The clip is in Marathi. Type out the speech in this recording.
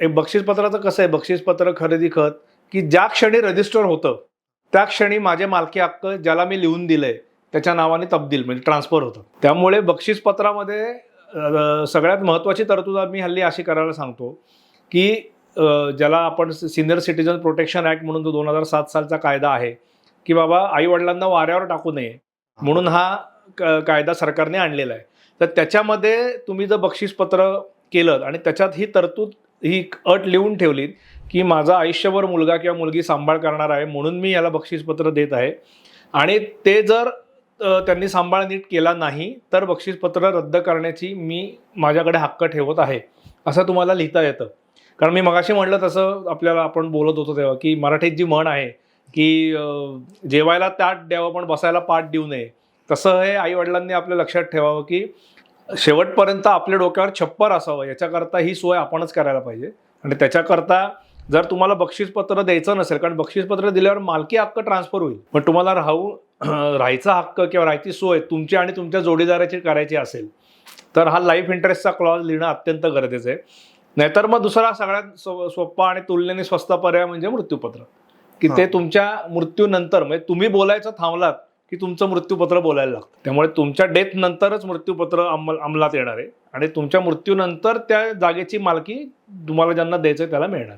एक बक्षीसपत्राचं कसं आहे? बक्षीसपत्र खरेदी खत की ज्या क्षणी रजिस्टर होतं त्या क्षणी माझे मालकी हक्क ज्याला मी लिहून दिलंय त्याच्या नावाने तब्दील म्हणजे ट्रान्सफर होतं. त्यामुळे बक्षीसपत्रामध्ये सगळ्यात महत्त्वाची तरतूद मी हल्ली अशी करायला सांगतो की ज्याला आपण सिनियर सिटीजन प्रोटेक्शन ॲक्ट म्हणून जो दोन हजार सात सालचा कायदा आहे की बाबा आईवडिलांना वाऱ्यावर टाकू नये म्हणून हा क- कायदा सरकारने आणलेला आहे. तर त्याच्यामध्ये तुम्ही जर बक्षीसपत्र केलं आणि त्याच्यात ही तरतूद ही अट लिहून ठेवली की माझा आयुष्यभर मुलगा किंवा मुलगी सांभाळ करणार आहे म्हणून मी याला बक्षीसपत्र देत आहे. आणि ते जर त्यांनी सांभाळ नीट केला नाही तर बक्षीसपत्र रद्द करण्याची मी माझ्याकडे हक्क ठेवत आहे असं तुम्हाला लिहिता येतं. कारण मी मगाशी म्हटलं तसं आपल्याला आपण बोलत होतो तेव्हा की मराठीत जी म्हण आहे की जेवायला ताट द्यावं पण बसायला पाठ देऊ नये तसं हे आईवडिलांनी आपल्या लक्षात ठेवावं की शेवटपर्यंत आपल्या डोक्यावर छप्पर असावं. याच्याकरता ही सोय आपणच करायला पाहिजे. आणि त्याच्याकरता जर तुम्हाला बक्षीसपत्र द्यायचं नसेल कारण बक्षीसपत्र दिल्यावर मालकी हक्क ट्रान्सफर होईल. पण तुम्हाला राहू राहायचा हक्क किंवा राहायची सोय तुमची आणि तुमच्या जोडीदाराची करायची असेल तर हा लाईफ इंटरेस्टचा क्लॉज लिहिणं अत्यंत गरजेचं आहे. नाहीतर मग दुसरा सगळ्यात सोपा आणि तुलनेने स्वस्त पर्याय म्हणजे मृत्यूपत्र. की ते. तुमच्या मृत्यूनंतर म्हणजे तुम्ही बोलायचं थांबलात की तुमचं मृत्यूपत्र बोलायला लागतं. त्यामुळे तुमच्या डेथ नंतरच मृत्यूपत्र अंमल अंमलात येणार आहे. आणि तुमच्या मृत्यूनंतर त्या जागेची मालकी तुम्हाला ज्यांना द्यायचं त्याला मिळणार.